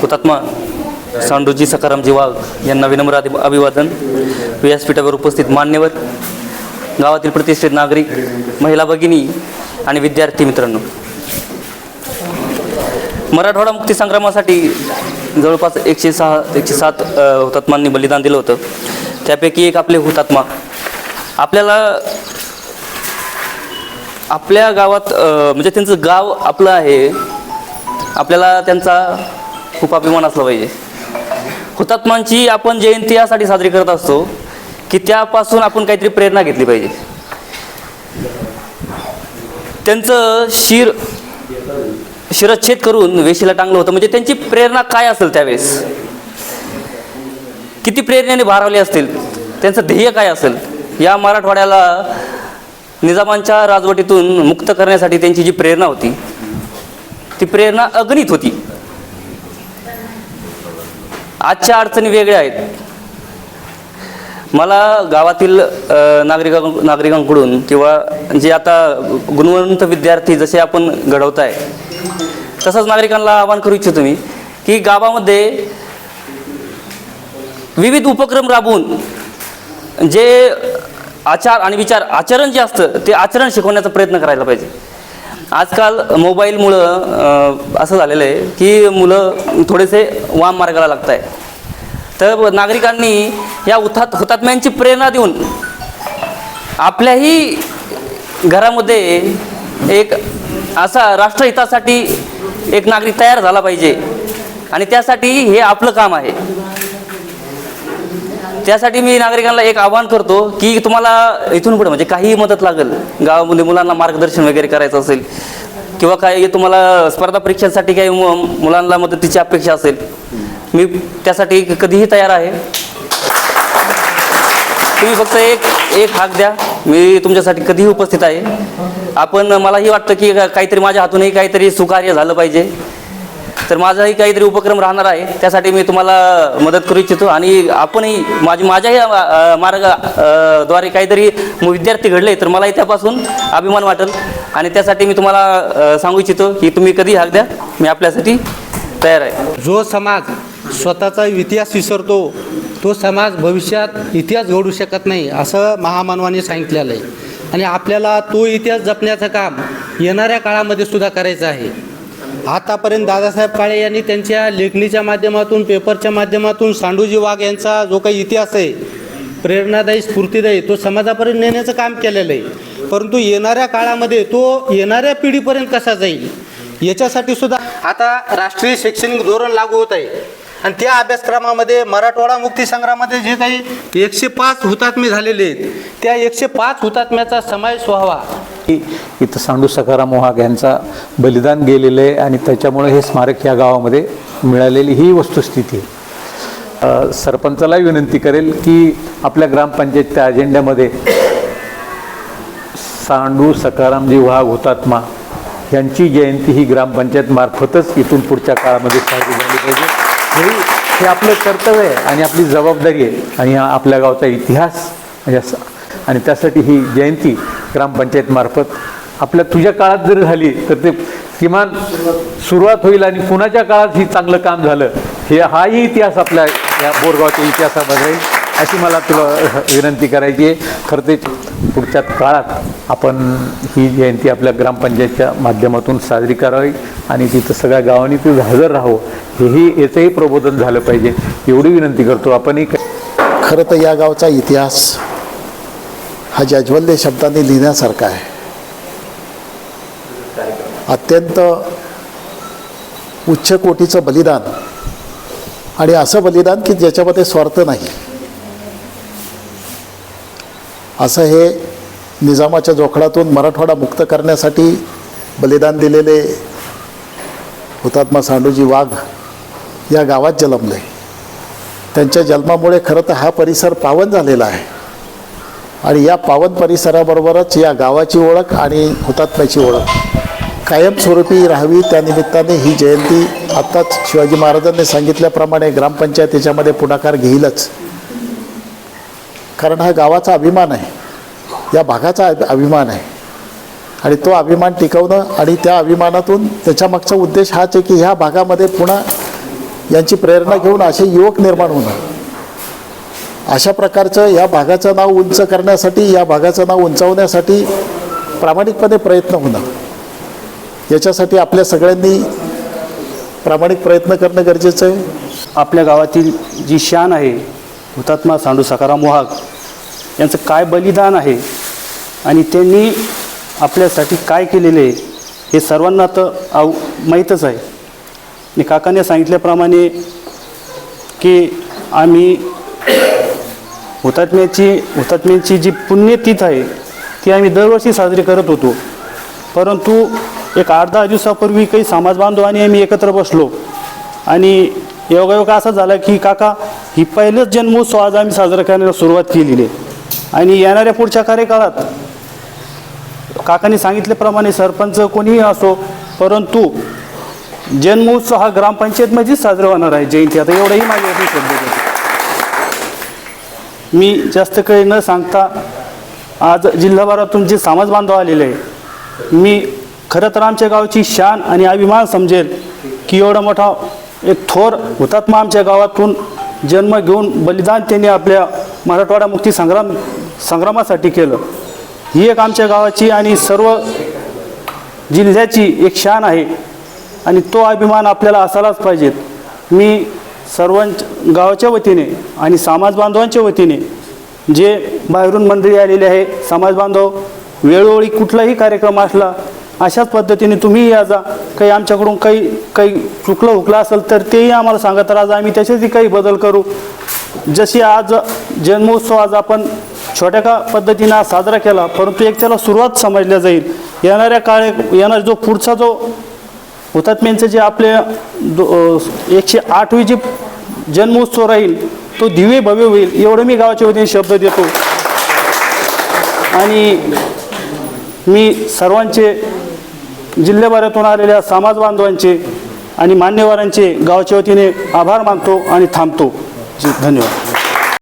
हुतात्मा सांडूजी सकारामजी वाघ यांना विनम्र अभि- अभिवादन. व्यासपीठावर उपस्थित मान्यवर गावातील प्रतिष्ठित नागरिक महिला भगिनी आणि विद्यार्थी मित्रांनो. मराठवाडा मुक्ती संग्रामासाठी जवळपास एकशे सहा एकशे सात हुतात्मांनी बलिदान दिलं होतं. त्यापैकी एक आपले हुतात्मा. आपल्याला आपल्या गावात म्हणजे त्यांचं गाव आपलं आहे. आपल्याला त्यांचा खूप अभिमान असला पाहिजे. हुतात्मांची आपण जयंती यासाठी साजरी करत असतो की त्यापासून आपण काहीतरी प्रेरणा घेतली पाहिजे. त्यांचं शिर शिरच्छेद करून वेशीला टांगलं होतं. म्हणजे त्यांची प्रेरणा काय असेल त्यावेळेस? किती प्रेरणेने भारावले असतील? त्यांचं ध्येय काय असेल? या मराठवाड्याला निजामांच्या राजवटीतून मुक्त करण्यासाठी त्यांची जी प्रेरणा होती ती प्रेरणा अगणित होती. आजच्या अडचणी वेगळ्या आहेत. मला गावातील अ, नागरिका नागरिकांकडून किंवा जे आता गुणवंत विद्यार्थी जसे आपण घडवत आहे तसंच नागरिकांना आवाहन करू इच्छितो मी की गावामध्ये विविध उपक्रम राबवून जे आचार आणि विचार आचरण जे असतं ते आचरण शिकवण्याचा प्रयत्न करायला पाहिजे. आजकाल मोबाईलमुळं असं झालेलं आहे की मुलं थोडेसे वाम मार्गाला लागत आहे तर नागरिकांनी या हुतात हुतात्म्यांची प्रेरणा देऊन आपल्याही घरामध्ये एक असा राष्ट्रहितासाठी एक नागरिक तयार झाला पाहिजे. आणि त्यासाठी हे आपलं काम आहे. त्यासाठी मी नागरिकांना एक आवाहन करतो की तुम्हाला इथून पुढे म्हणजे काहीही मदत लागेल गावामध्ये मुलांना मार्गदर्शन वगैरे करायचं असेल किंवा काही तुम्हाला स्पर्धा परीक्षांसाठी काही मु- मुलांना मदतीची अपेक्षा असेल मी त्यासाठी कधीही तयार आहे. तुम्ही फक्त एक एक हाक द्या. मी तुमच्यासाठी कधीही उपस्थित आहे. आपण मलाही वाटतं की काहीतरी माझ्या हातूनही काहीतरी सुकार्य झालं पाहिजे. तर माझाही काहीतरी उपक्रम राहणार आहे. त्यासाठी मी तुम्हाला मदत करू इच्छितो. आणि आपणही माझी माझ्याही मार्गाद्वारे द्वारे काहीतरी विद्यार्थी घडले तर मलाही त्यापासून अभिमान वाटेल. आणि त्यासाठी मी तुम्हाला सांगू इच्छितो की तुम्ही कधी हाक द्या. मी आपल्यासाठी तयार आहे. जो समाज स्वतःचा इतिहास विसरतो तो समाज भविष्यात इतिहास घडू शकत नाही असं महामानवाने सांगितलेलं आहे. आणि आपल्याला तो इतिहास जपण्याचं काम येणाऱ्या काळामध्ये सुद्धा करायचं आहे. आतापर्यंत दादासाहेब काळे यांनी त्यांच्या लेखणीच्या माध्यमातून पेपरच्या माध्यमातून सांडूजी वाघ यांचा जो काही इतिहास आहे प्रेरणादायी स्फूर्तीदायी तो समाजापर्यंत नेण्याचं काम केलेलं आहे. परंतु येणाऱ्या काळामध्ये तो येणाऱ्या पिढीपर्यंत कसा जाईल याच्यासाठी सुद्धा आता राष्ट्रीय शैक्षणिक धोरण लागू होत आहे. आणि त्या अभ्यासक्रमामध्ये मराठवाडा मुक्तीसंग्रामध्ये जे काही एकशे पाच हुतात्मे झालेले आहेत त्या एकशे पाच हुतात्म्याचा समावेश व्हावा. इथं सांडू सखाराम वाघ यांचा बलिदान गेलेलं आहे आणि त्याच्यामुळे हे स्मारक या गावामध्ये मिळालेली ही वस्तुस्थिती आहे. सरपंचालाही विनंती करेल की आपल्या ग्रामपंचायतच्या अजेंड्यामध्ये सांडू सकारामजी वाघ हुतात्मा यांची जयंती ही ग्रामपंचायत मार्फतच इथून पुढच्या काळामध्ये साजरी झाली पाहिजे. हे हे आपलं कर्तव्य आहे आणि आपली जबाबदारी आहे आणि आपल्या गावचा इतिहास म्हणजे आणि त्यासाठी ही जयंती ग्रामपंचायतमार्फत आपल्या तुझ्या काळात जर झाली तर ते किमान सुरुवात होईल आणि कुणाच्या काळात ही चांगलं काम झालं हे हाही इतिहास आपल्या या बोरगावच्या इतिहासामध्ये राहील अशी मला तुला विनंती करायची आहे. खरं ते पुढच्या काळात आपण ही जयंती आपल्या ग्रामपंचायतच्या माध्यमातून साजरी करावी आणि तिथं सगळ्या गावांनी तिथं हजर राहावं हेही याचंही प्रबोधन झालं पाहिजे. एवढी विनंती करतो आपणही. खरं तर या गावचा इतिहास हा जाज्वल्य शब्दांनी लिहिण्यासारखा आहे. अत्यंत उच्च कोटीचं बलिदान. आणि असं बलिदान की ज्याच्यामध्ये स्वार्थ नाही. असं हे निजामाच्या जोखडातून मराठवाडा मुक्त करण्यासाठी बलिदान दिलेले हुतात्मा सांडूजी वाघ या गावात जन्मले. त्यांच्या जन्मामुळे खरं तर हा परिसर पावन झालेला आहे. आणि या पावन परिसराबरोबरच या गावाची ओळख आणि हुतात्म्याची ओळख. कायमस्वरूपी राहावी त्यानिमित्ताने ही जयंती आत्ताच शिवाजी महाराजांनी सांगितल्याप्रमाणे ग्रामपंचायत याच्यामध्ये पुढाकार घेईलच. कारण हा गावाचा अभिमान आहे. या भागाचा अभिमान आहे. आणि तो अभिमान टिकवणं आणि त्या अभिमानातून त्याच्यामागचा उद्देश हाच आहे की ह्या भागामध्ये पुन्हा यांची प्रेरणा घेऊन असे युवक निर्माण होणं. अशा प्रकारचं या भागाचं नाव उंच करण्यासाठी या भागाचं नाव उंचावण्यासाठी प्रामाणिकपणे प्रयत्न होणं याच्यासाठी आपल्या सगळ्यांनी प्रामाणिक प्रयत्न करणं गरजेचं आहे. आपल्या गावातील जी शान आहे हुतात्मा सांडू सकाराम वाहक यांचं काय बलिदान आहे आणि त्यांनी आपल्यासाठी काय केलेले आहे हे सर्वांना तर आव माहीतच आहे. आणि काकाने सांगितल्याप्रमाणे की आम्ही हुतात्म्याची हुतात्म्यांची जी पुण्यतिथी आहे ती आम्ही दरवर्षी साजरी करत होतो. परंतु एक आठ दहा दिवसापूर्वी काही समाज बांधवांनी आम्ही एकत्र बसलो. आणि योगायोग असा झाला की काका ही पहिलंच जन्मोत्सव आज आम्ही साजरा करण्याला सुरुवात केलेली आहे. आणि येणाऱ्या पुढच्या कार्यकाळात काकांनी सांगितल्याप्रमाणे सरपंच कोणीही असो परंतु जन्मोत्सव हा ग्रामपंचायतमध्येच साजरा होणार आहे जयंती. आता एवढंही माझ्या शब्द मी जास्त काही न सांगता आज जिल्हाभरातून जे समाज बांधव आलेले आहे मी खरं तर आमच्या गावची शान आणि अभिमान समजेल की एवढा मोठा एक थोर हुतात्मा आमच्या गावातून जन्म घेऊन बलिदान त्यांनी आपल्या मराठवाडा मुक्ती संग्राम संग्रामासाठी केलं. ही एक आमच्या गावाची आणि सर्व जिल्ह्याची एक शान आहे आणि तो अभिमान आपल्याला असायलाच पाहिजेत. मी सर्वांच्या गावाच्या वतीने आणि समाज बांधवांच्या वतीने जे बाहेरून मंडळी आलेले आहे समाज बांधव वेळोवेळी कुठलाही कार्यक्रम असला अशाच पद्धतीने तुम्ही या जा. काही आमच्याकडून काही काही चुकलं हुकलं असेल तर तेही आम्हाला सांगा. तर आज आम्ही त्याच्यातही काही बदल करू. जशी आज जन्मोत्सव आज आपण छोट्या का पद्धतीनं आज साजरा केला परंतु एक त्याला सुरुवात समजल्या जाईल. येणाऱ्या काळे येणारा जो पुढचा जो हुतात्म्यांचं जे आपले दो एकशे आठवी जे जन्मोत्सव राहील तो दिव्य भव्य होईल एवढं मी गावाच्या वतीने शब्द देतो. आणि मी सर्वांचे जिल्ह्याभरातून आलेल्या समाज बांधवांचे आणि मान्यवरांचे गावाच्या वतीने आभार मानतो आणि थांबतो. जी धन्यवाद.